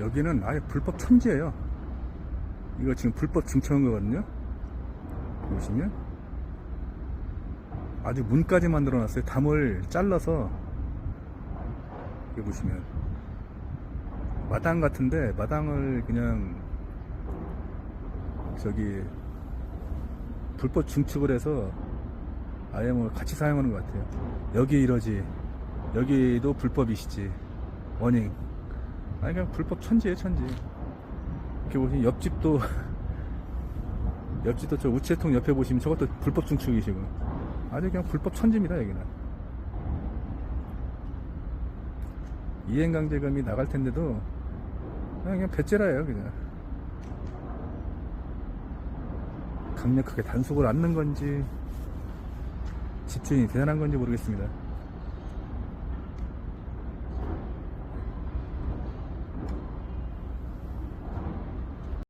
여기는 아예 불법 천지예요. 이거 지금 불법 증청한 거거든요. 보시면 아주 문까지 만들어 놨어요. 담을 잘라서 여기 보시면 마당 같은데 마당을 그냥 저기 불법 증축을 해서 아예 뭐 같이 사용하는 것 같아요. 여기 이러지. 여기도 불법이시지. 워닝. 아니 그냥 불법 천지예요 천지. 이렇게 보시면 옆집도 옆집도 저 우체통 옆에 보시면 저것도 불법 증축이시고 아주 그냥 불법 천지입니다 여기는. 이행강제금이 나갈 텐데도 그냥, 그냥 배째라예요 그냥. 강력하게 단속을 않는 건지 집주인이 대단한 건지 모르겠습니다.